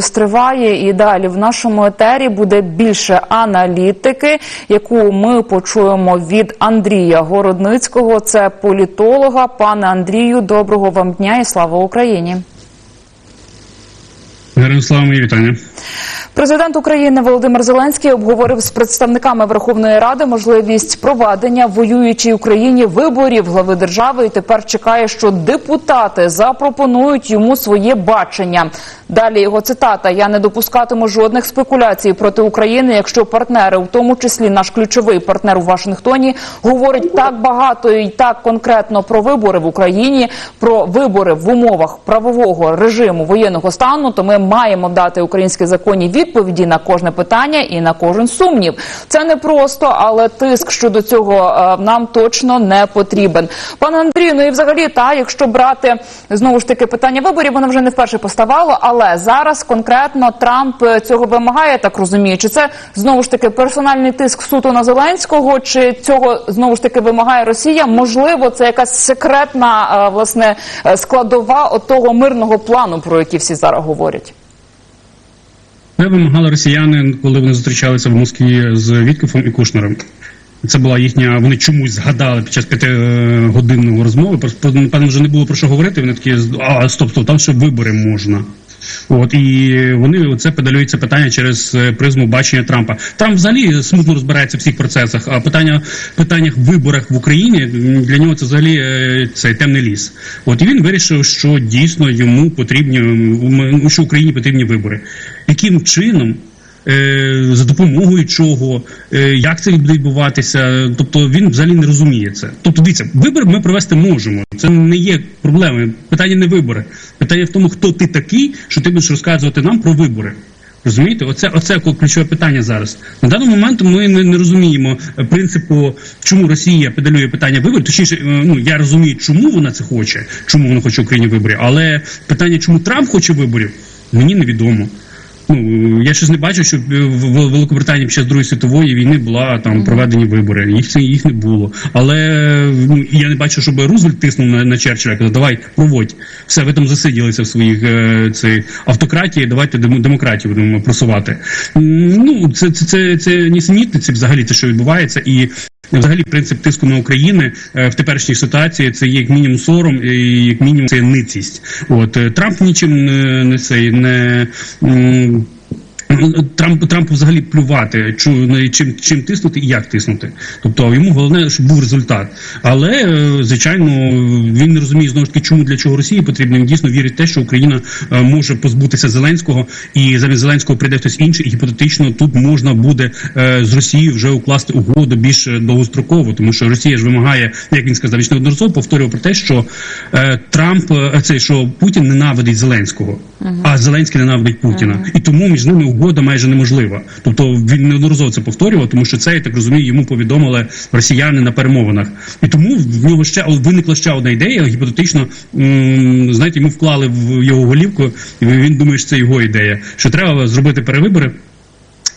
Стриває і далі в нашому етері буде більше аналітики, яку ми почуємо від Андрія Городницького. Це політолога. Пане Андрію, доброго вам дня і слава Україні. Героям слава вітання. Президент України Володимир Зеленський обговорив з представниками Верховної Ради можливість проведення в воюючій Україні виборів глави держави. І тепер чекає, що депутати запропонують йому своє бачення. Далі його цитата: Я не допускатиму жодних спекуляцій проти України, якщо партнери, в тому числі наш ключовий партнер у Вашингтоні, говорить так багато і так конкретно про вибори в Україні, про вибори в умовах правового режиму воєнного стану. То ми маємо дати українські законні відповіді на кожне питання і на кожен сумнів. Це не просто, але тиск щодо цього е, нам точно не потрібен. Пане Андрію, ну і взагалі, та якщо брати знову ж таки питання виборів, воно вже не вперше поставало. Але зараз конкретно Трамп е, цього вимагає, так розумію. Чи це знову ж таки персональний тиск суто на Зеленського, чи цього знову ж таки вимагає Росія? Можливо, це якась секретна е, власне е, складова отого мирного плану, про який всі зараз говорять. Це вимагали росіяни, коли вони зустрічалися в Москві з Віткофом і Кушнером. Це була їхня. Вони чомусь згадали під час п'ятигодинної розмови. Просто напевно вже не було про що говорити. Вони такі а стоп, стоп, там ще вибори можна. От і вони це педалюють це питання через е, призму бачення Трампа. Трамп взагалі смутно розбирається в всіх процесах. А питання питаннях виборах в Україні для нього це взагалі цей темний ліс. От і він вирішив, що дійсно йому потрібні що Україні потрібні вибори. Яким чином? Е, за допомогою чого, е, як це буде відбуватися. Тобто він взагалі не розуміє це. Тобто, дивіться, вибори ми провести можемо. Це не є проблемою. Питання не вибори. Питання в тому, хто ти такий, що ти будеш розказувати нам про вибори. Розумієте, оце оце ключове питання зараз. На даний момент ми не, не розуміємо е, принципу, чому Росія педалює питання виборів. Точніше, ну я розумію, чому вона це хоче, чому вона хоче Україні виборів, але питання, чому Трамп хоче виборів, мені невідомо. Ну я щось не бачу, щоб в Великобританії під час Другої світової війни була там проведені вибори. Їх їх не було. Але ну я не бачу, щоб Рузвельт тиснув на, на Черчилля, казав, давай проводь. Все, ви там засиділися в своїх е, цей автократії. Давайте демократію будемо просувати. Ну це це це, це нісенітниці взагалі те, що відбувається, і Взагалі, принцип тиску на України е, в теперішній ситуації це є як мінімум сором, і як мінімум це ницість. От е, Трамп нічим не, не цей не. м, Трамп Трампу взагалі плювати, на чим чим тиснути і як тиснути. Тобто йому головне, щоб був результат. Але е, звичайно він не розуміє знову ж таки, чому для чого Росії потрібно. Він дійсно вірить в те, що Україна е, може позбутися Зеленського, і замість Зеленського прийде хтось інший, і гіпотетично тут можна буде е, з Росією вже укласти угоду більш довгостроково, тому що Росія ж вимагає, як він сказав, він ж неодноразово повторював про те, що Трамп цей що Путін ненавидить Зеленського, а Зеленський ненавидить Путіна, і тому між ними угода майже неможлива. Тобто він неодноразово це повторював, тому що це я так розумію, йому повідомили росіяни на перемовинах, і тому в нього ще виникла ще одна ідея. Гіпотетично знаєте, йому вклали в його голівку, і він думає, що це його ідея, що треба зробити перевибори.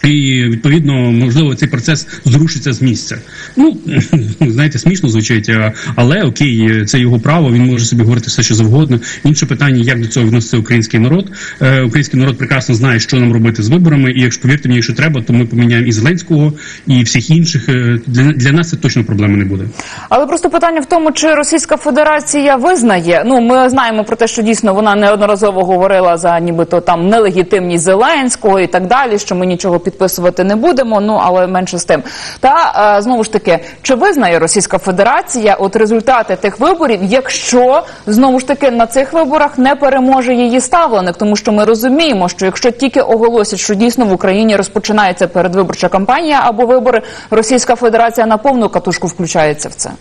І відповідно, можливо, цей процес зрушиться з місця. Ну знаєте, смішно звучить, але окей, це його право. Він може собі говорити все, що завгодно. Інше питання, як до цього відноситься український народ. Е, український народ прекрасно знає, що нам робити з виборами. І якщо повірте мені, що треба, то ми поміняємо і Зеленського, і всіх інших. Е, Для, для нас це точно проблеми не буде. Але просто питання в тому, чи Російська Федерація визнає. Ну, ми знаємо про те, що дійсно вона неодноразово говорила за нібито там нелегітимність Зеленського і так далі, що ми нічого підписувати не будемо. Ну але менше з тим. Та е, знову ж таки, чи визнає Російська Федерація от результати тих виборів, якщо знову ж таки на цих виборах не переможе її ставленик, тому що ми розуміємо, що якщо тільки оголосять, що дійсно в Україні розпочинається передвиборча кампанія або вибори, Російська Федерація на повну катушку включається в це.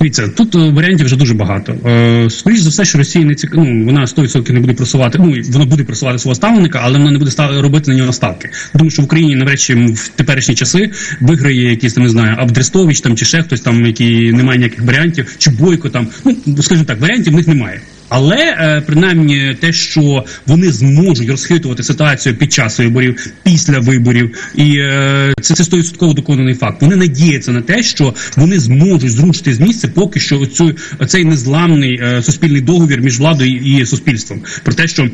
Дивіться, тут е, варіантів вже дуже багато. Е, скоріш за все, що Росія не цік... ну, вона 100% не буде просувати. Ну вона буде просувати свого ставника, але вона не буде став... робити на нього ставки. Тому що в Україні навряд в теперішні часи виграє якийсь там не знаю, Абдрестович там чи ще хтось там, який не має ніяких варіантів, чи Бойко там. Ну скажімо так, варіантів в них немає. Але е, принаймні те, що вони зможуть розхитувати ситуацію під час виборів, після виборів, і е, це це стовідсотково доконаний факт. Вони надіються на те, що вони зможуть зрушити з місця поки що оцю, цей незламний е, суспільний договір між владою і суспільством. Про те, що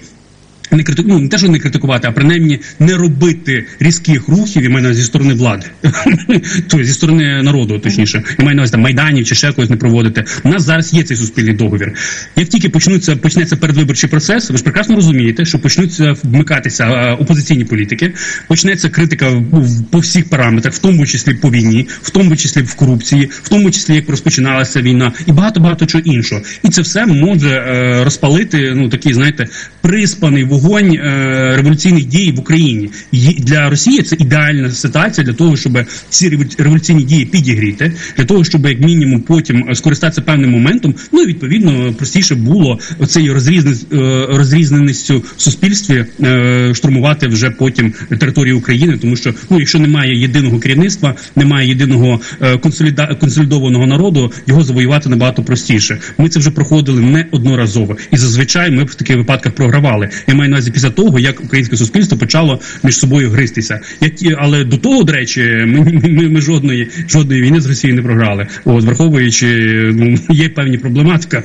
не критику, ну, не те, що не критикувати, а принаймні не робити різких рухів, на увазі, зі сторони влади, тобто зі сторони народу, точніше, я маю на увазі там майданів чи ще когось не проводити. У нас зараз є цей суспільний договір. Як тільки почнуться почнеться передвиборчий процес, ви ж прекрасно розумієте, що почнуться вмикатися е, опозиційні політики, почнеться критика в- по всіх параметрах, в тому числі по війні, в тому числі в корупції, в тому числі як розпочиналася війна, і багато багато чого іншого. І це все може е, розпалити ну такий, знаєте, приспаний вогонь е, революційних дій в Україні. Для Росії це ідеальна ситуація для того, щоб ці револю- революційні дії підігріти, для того, щоб як мінімум потім скористатися певним моментом. Ну і відповідно простіше було оцею е, розрізненістю в суспільстві е, штурмувати вже потім територію України, тому що ну, якщо немає єдиного керівництва, немає єдиного консоліда консолідованого народу, його завоювати набагато простіше. Ми це вже проходили неодноразово, і зазвичай ми в таких випадках програвали. Я маю на увазі після того, як українське суспільство почало між собою гристися. Як але до того, до речі, ми, ми, ми жодної жодної війни з Росією не програли. От враховуючи, ну є певні проблематика,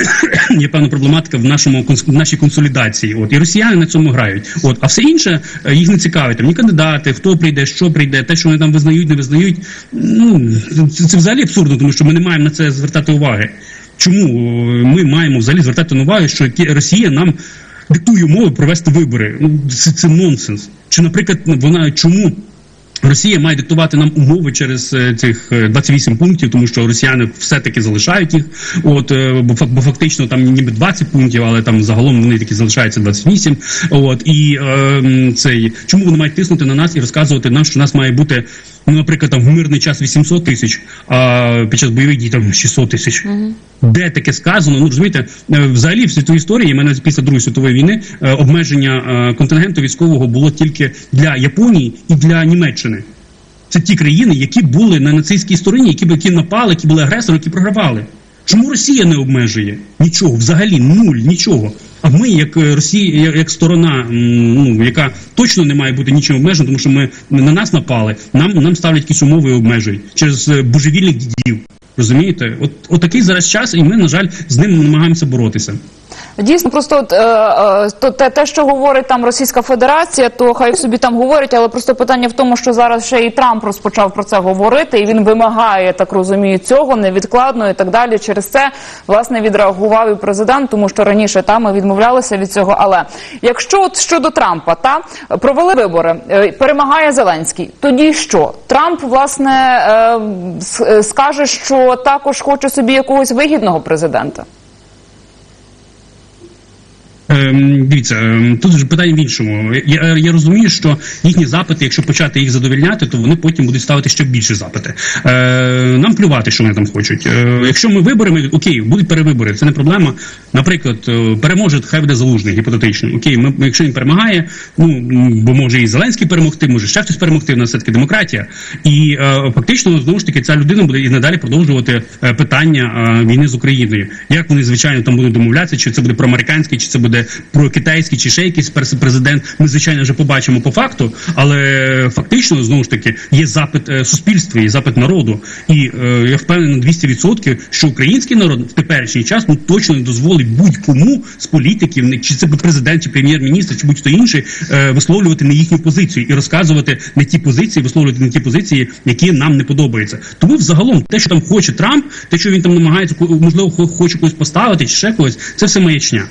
є певна проблематика в нашому в нашій консолідації. От і росіяни на цьому грають. От, а все інше е, їх не цікавить. Там ні кандидати, хто прийде, що прийде, те, що вони там визнають, не визнають. Ну це, це взагалі абсурдно, тому що ми не маємо на це звертати уваги. Чому е, ми маємо взагалі звертати на увагу, що Росія нам диктує умови провести вибори? Ну це, це нонсенс. Чи, наприклад, вона чому? Росія має диктувати нам умови через е, цих е, 28 пунктів, тому що росіяни все-таки залишають їх. От е, бо, бо фактично там ніби 20 пунктів, але там загалом вони такі залишаються 28. От і е, цей чому вони мають тиснути на нас і розказувати нам, що у нас має бути. Ну, наприклад, там в мирний час 800 тисяч, а під час бойових дій там 600 тисяч. Де таке сказано? Ну розумієте, е, взагалі в світовій історії, мене після Другої світової війни, е, обмеження е, контингенту військового було тільки для Японії і для Німеччини. Це ті країни, які були на нацистській стороні, які, які напали, які були агресори, які програвали. Чому Росія не обмежує нічого, взагалі нуль, нічого. А ми, як е, Росія, як, сторона, ну яка точно не має бути нічим обмежена, тому що ми на нас напали, нам нам ставлять якісь умови і обмежують через е, божевільних дідів. Розумієте, от, от такий зараз час, і ми, на жаль, з ним намагаємося боротися. Дійсно, просто от, е, е, то те, те, що говорить там Російська Федерація, то хай собі там говорять, але просто питання в тому, що зараз ще і Трамп розпочав про це говорити, і він вимагає, так розумію, цього невідкладно і так далі. Через це власне відреагував і президент, тому що раніше там ми відмовлялися від цього. Але якщо от щодо Трампа, та провели вибори, е, перемагає Зеленський, тоді що Трамп власне е, е, скаже, що також хоче собі якогось вигідного президента. Ем, дивіться, ем, тут вже питання в іншому. Я, я розумію, що їхні запити, якщо почати їх задовільняти, то вони потім будуть ставити ще більше запити. Е, нам плювати, що вони там хочуть. Е, якщо ми виберемо, окей, будуть перевибори, це не проблема. Наприклад, е, переможе хай буде залужний, гіпотетично. Окей, ми, якщо він перемагає, ну бо може і Зеленський перемогти, може ще хтось перемогти. У нас все таки демократія. І е, фактично знову ж таки ця людина буде і надалі продовжувати е, питання е, війни з Україною. Як вони звичайно там будуть домовлятися, чи це буде проамериканський, чи це буде прокитайський, чи ще якийсь президент. Ми звичайно вже побачимо по факту, але фактично знову ж таки є запит е, суспільства, є запит народу. І е, я впевнений на 200%, що український народ в теперішній час ну точно не дозволить будь-кому з політиків, чи це би президент, чи прем'єр-міністр, чи будь-хто інший, е, висловлювати не їхню позицію і розказувати не ті позиції, висловлювати не ті позиції, які нам не подобаються. Тому взагалом те, що там хоче Трамп, те, що він там намагається можливо, хо- хоче когось поставити, чи ще когось, це все маячня.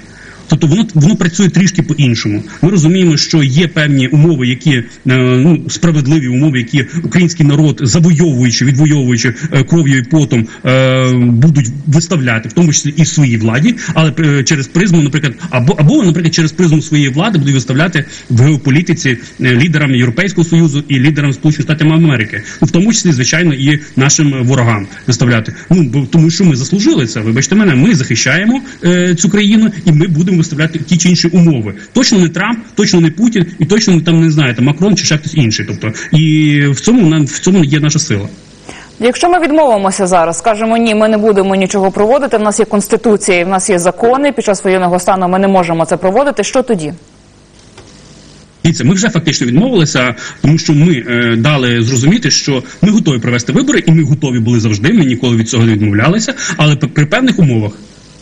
Тобто воно воно працює трішки по-іншому. Ми розуміємо, що є певні умови, які е, ну справедливі умови, які український народ завойовуючи, відвоюючи е, кров'ю і потом е, будуть виставляти, в тому числі і своїй владі, але через призму, наприклад, або або, наприклад, через призму своєї влади будуть виставляти в геополітиці лідерам Європейського союзу і лідерам Сполучених Штатів Америки, ну в тому числі, звичайно, і нашим ворогам виставляти. Ну бо тому, що ми заслужили це. Вибачте мене, ми захищаємо цю країну, і ми будемо виставляти ті чи інші умови. Точно не Трамп, точно не Путін, і точно не там не знаю, там Макрон чи ще хтось інший. Тобто, і в цьому нам в цьому є наша сила. Якщо ми відмовимося зараз, скажемо ні, ми не будемо нічого проводити. В нас є конституція, в нас є закони. Під час воєнного стану ми не можемо це проводити. Що тоді? Дивіться, ми вже фактично відмовилися, тому що ми е, дали зрозуміти, що ми готові провести вибори, і ми готові були завжди. Ми ніколи від цього не відмовлялися, але при певних умовах.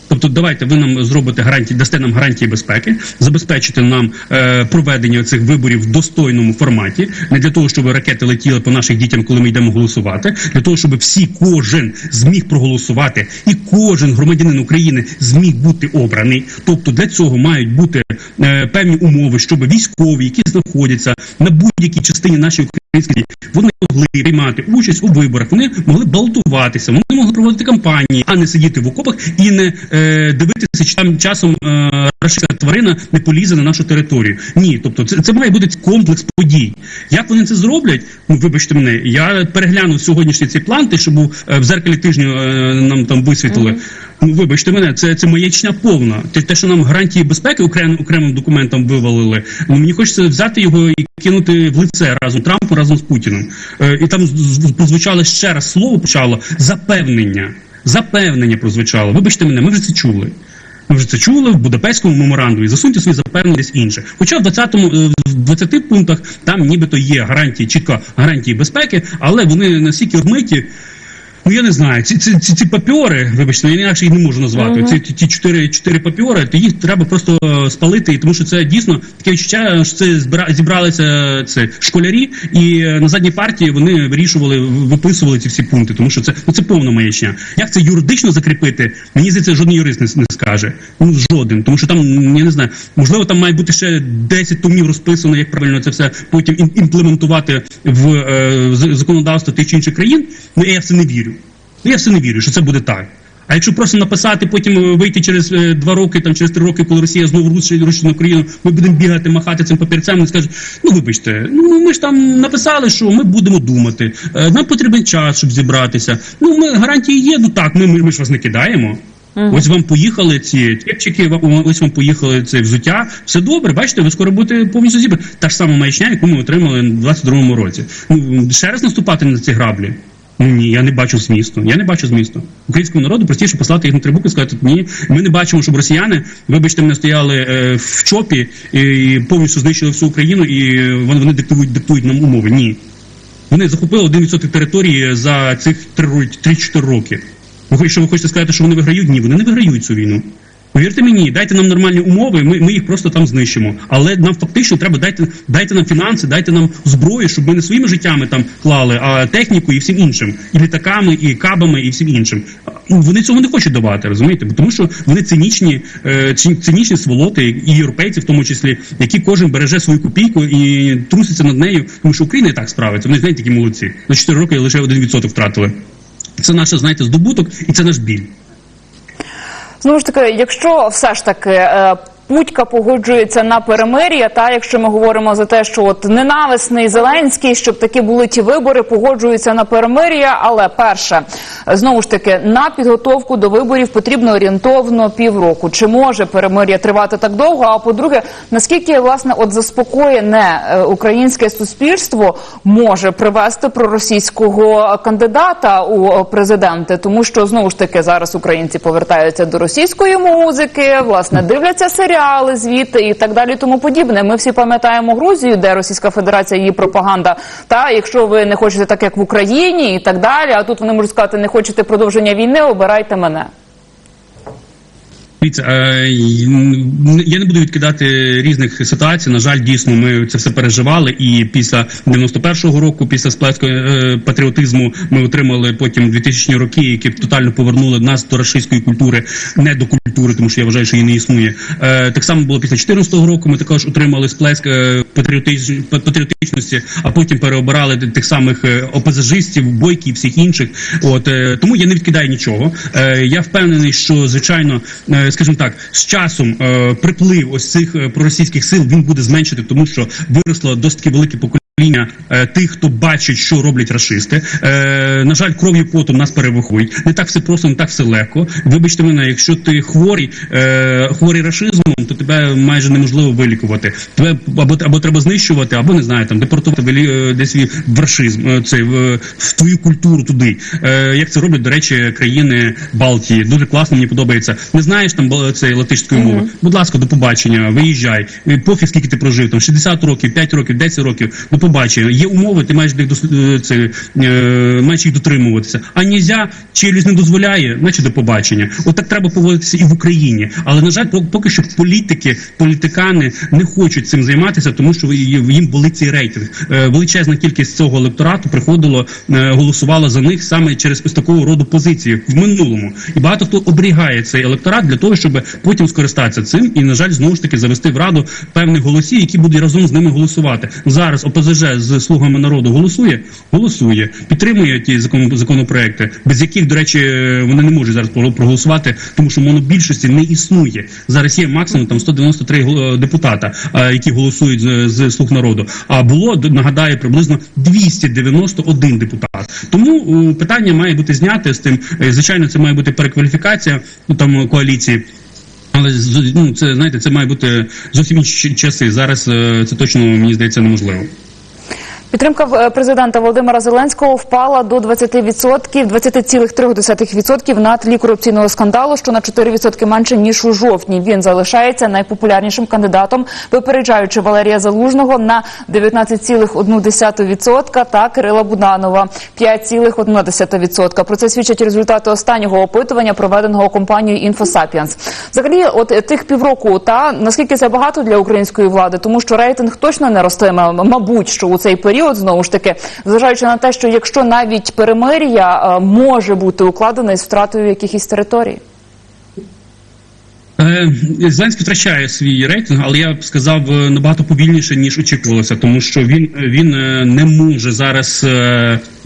Тобто, давайте ви нам зробите гарантії, дасте нам гарантії безпеки, забезпечите нам е, проведення цих виборів в достойному форматі, не для того, щоб ракети летіли по наших дітям, коли ми йдемо голосувати, для того, щоб всі кожен зміг проголосувати, і кожен громадянин України зміг бути обраний. Тобто для цього мають бути е, певні умови, щоб військові, які знаходяться на будь-якій частині нашої української, вони могли приймати участь у виборах, вони могли балотуватися, вони могли проводити кампанії, а не сидіти в окопах і не е, дивитися, чи там часом е, рашистська тварина не полізе на нашу територію. Ні, тобто це, це має бути комплекс подій. Як вони це зроблять? Ну вибачте мене, я переглянув сьогоднішній цей план, те, що був е, в зеркалі тижню е, нам там висвітлили. Ну, вибачте мене, це, це маячня повна. Те, те, що нам гарантії безпеки окрем, окремим документом вивалили. Ну мені хочеться взяти його і кинути в лице разом Трампу разом з Путіним. Е, і там прозвучало ще раз слово почало запевнення. Запевнення прозвучало. Вибачте мене, ми вже це чули. Ми вже це чули в Будапештському меморандумі. Засуньте свої запевнення десь інше. Хоча в 20-му, е, в 20 пунктах там нібито є гарантії, чітко гарантії безпеки, але вони настільки розмиті. Ну я не знаю, ці ці, ці, ці папіори, вибачте, я інакше їх не можу назвати. Ці ті, чотири чотири папіори, то їх треба просто е, спалити, тому що це дійсно таке відчуття, що це збира, зібралися це школярі, і е, на задній партії вони вирішували, виписували ці всі пункти, тому що це ну це повна маячня. Як це юридично закріпити? Мені здається, жоден юрист не, не скаже. Ну жоден, тому що там я не знаю, можливо, там має бути ще 10 томів розписано, як правильно це все потім ім- імплементувати в е, з- законодавство тих чи інших країн. Ну я в це не вірю. Ну, я все не вірю, що це буде так. А якщо просто написати, потім е, вийти через е, два роки, там через три роки, коли Росія знову рушить рушить на Україну, ми будемо бігати, махати цим папірцем і скажуть, ну вибачте, ну ми ж там написали, що ми будемо думати. е, Нам потрібен час, щоб зібратися. Ну ми гарантії є. Ну так, ми, ми, ми ж вас не кидаємо. Ось вам поїхали ці тепчики, ось вам поїхали це взуття. Все добре, бачите, ви скоро будете повністю зібрані. Та ж сама маячня, яку ми отримали в 22-му році. Ну ще раз наступати на ці граблі. Ну ні, я не бачу змісту. Я не бачу змісту. Українському народу простіше послати їх на трибуку і сказати, ні, ми не бачимо, щоб росіяни, вибачте, мене стояли е, в чопі і повністю знищили всю Україну, і е, вони, вони диктують, диктують нам умови. Ні. Вони захопили 1% території за цих 3-4 роки. Ви що ви хочете сказати, що вони виграють? Ні, вони не виграють цю війну. Повірте мені, дайте нам нормальні умови, ми, ми їх просто там знищимо. Але нам фактично треба дайте, дайте нам фінанси, дайте нам зброю, щоб ми не своїми життями там клали, а техніку і всім іншим, і літаками, і кабами, і всім іншим. Ну, Вони цього не хочуть давати, розумієте? Тому що вони цинічні, е, цинічні сволоти, і європейці в тому числі, які кожен береже свою копійку і труситься над нею, тому що Україна і так справиться. Вони знаєте, такі молодці. На 4 роки лише 1% втратили. Це наш, знаєте, здобуток, і це наш біль. Знову ж таки, якщо все ж таки. Путька погоджується на перемир'я, та якщо ми говоримо за те, що от ненависний Зеленський, щоб такі були ті вибори, погоджується на перемир'я. Але перше, знову ж таки, на підготовку до виборів потрібно орієнтовно півроку. Чи може перемир'я тривати так довго? А по-друге, наскільки власне от заспокоєне е, українське суспільство може привести проросійського кандидата у е, президенти, тому що знову ж таки зараз українці повертаються до російської музики, власне, дивляться серіали звідти і так далі, тому подібне. Ми всі пам'ятаємо Грузію, де Російська Федерація її пропаганда. Та якщо ви не хочете так, як в Україні, і так далі, а тут вони можуть сказати, не хочете продовження війни, обирайте мене. Е, я не буду відкидати різних ситуацій. На жаль, дійсно, ми це все переживали. І після 91-го року, після сплеску е, патріотизму, ми отримали потім 2000-ні роки, які тотально повернули нас до рашистської культури, не до культури, тому що я вважаю, що її не існує. Е, Так само було після 14-го року. Ми також отримали сплеск патріотичності, а потім переобирали тих самих опозажистів, бойків, всіх інших. От тому я не відкидаю нічого. Я впевнений, що звичайно, скажімо так, з часом е, приплив ось цих е, проросійських сил він буде зменшити, тому що виросло досить велике покоління. Е, Тих, хто бачить, що роблять рашисти, е, на жаль, кров'ю потом нас перевихують. Не так все просто, не так все легко. Вибачте мене, якщо ти хворий, е, хворий рашизмом, то тебе майже неможливо вилікувати. Тебе або або треба знищувати, або не знаю, там депортувати вилі- е, десь в рашизм, е, цей в, в твою культуру туди. Е, як це роблять, до речі, країни Балтії. Дуже класно, мені подобається. Не знаєш там цей латишської мови. Будь ласка, до побачення, виїжджай. Пофіг, скільки ти прожив, там 60 років, 5 років, 10 років. До побачення. Є умови, ти маєш дос- е, це, е, маєш їх дотримуватися. А нельзя, челюсть не дозволяє, значить до побачення. От так треба поводитися і в Україні. Але на жаль, пок- поки що політики, політикани не хочуть цим займатися, тому що їм їм болить цей рейтинг. Е, Величезна кількість цього електорату приходило, голосувала за них саме через такого роду позиції в минулому. І багато хто оберігає цей електорат для того, щоб потім скористатися цим і, на жаль, знову ж таки завести в раду певних голосів, які будуть разом з ними голосувати. Зараз ОПЗЖ з слугами народу голосує, голосує, підтримує ті закон, законопроекти, без яких, до речі, вони не можуть зараз про- проголосувати, тому що монобільшості не існує. Зараз є максимум там 193 гол- депутата, які голосують з, слуг народу. А було нагадаю приблизно 291 депутат. Тому е, питання має бути зняте з тим. Е, Звичайно, це має бути перекваліфікація ну, там коаліції. Але ну, це знаєте, це має бути зовсім інші часи. Зараз е, це точно мені здається неможливо. Підтримка е, президента Володимира Зеленського впала до 20%, 20,3% на тлі корупційного скандалу, що на 4% менше ніж у жовтні. Він залишається найпопулярнішим кандидатом, випереджаючи Валерія Залужного на 19,1% та Кирила Буданова 5,1%. Про це свідчать результати останнього опитування, проведеного компанією «Інфосапіанс». Взагалі, от е, тих півроку, та наскільки це багато для української влади, тому що рейтинг точно не ростиме, мабуть, що у цей період знову ж таки, зважаючи на те, що якщо навіть перемир'я е, може бути укладене з втратою якихось територій. Е, Зеленський втрачає свій рейтинг, але я б сказав е, набагато повільніше ніж очікувалося, тому що він він не може зараз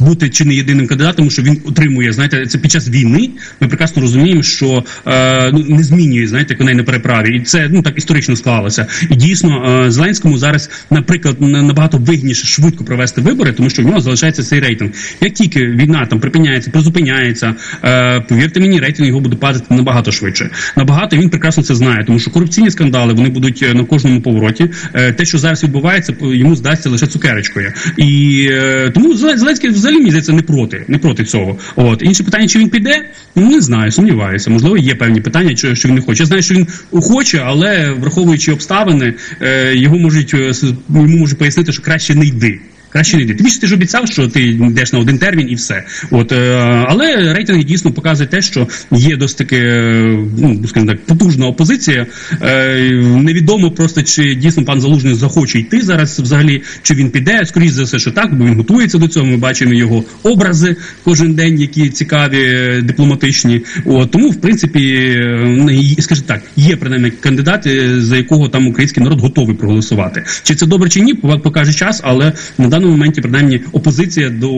бути чи не єдиним кандидатом, що він отримує. Знаєте, це під час війни. Ми прекрасно розуміємо, що е, ну не змінює знаєте коней на переправі, і це ну так історично склалося. І дійсно е, Зеленському зараз, наприклад, на- набагато вигідніше швидко провести вибори, тому що в нього залишається цей рейтинг. Як тільки війна там припиняється, призупиняється, е, повірте мені, рейтинг його буде падати набагато швидше. Набагато він прекрасно це знає, тому що корупційні скандали вони будуть е, на кожному повороті. Е, Те, що зараз відбувається, йому здасться лише цукерочкою. І е, тому Зеле- Зеленський взагалі мені здається не проти, не проти цього. От інше питання, чи він піде, ну не знаю, сумніваюся. Можливо, є певні питання, що, що він не хоче. Я знаю, що він хоче, але враховуючи обставини, е, його можуть е, йому можуть пояснити, що краще не йди. Краще не йди. Тим більше ти ж обіцяв, що ти йдеш на один термін і все. От е, але рейтинги дійсно показують те, що є досить таки е, ну скажімо так, потужна опозиція. Е, невідомо просто чи дійсно пан Залужний захоче йти зараз. Взагалі, чи він піде. Скоріше за все, що так, бо він готується до цього. Ми бачимо його образи кожен день, які цікаві, дипломатичні. От тому, в принципі, ну, скажімо так, є принаймні кандидат, за якого там український народ готовий проголосувати. Чи це добре чи ні, покаже час, але на даному моменті принаймні опозиція до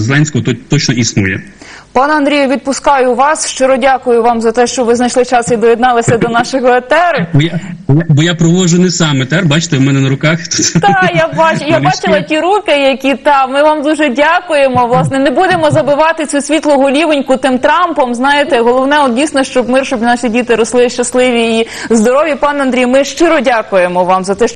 Зеленського то- точно існує. Пане Андрію, відпускаю вас. Щиро дякую вам за те, що ви знайшли час і доєдналися до нашого етеру. Бо я, бо я проводжу не сам етер, бачите, в мене на руках тут. Та я бач, я бачила ті руки, які та ми вам дуже дякуємо. Власне, не будемо забивати цю світлу голівоньку тим Трампом. Знаєте, головне от дійсно, щоб мир, щоб наші діти росли щасливі і здорові. Пане Андрій, ми щиро дякуємо вам за те, що.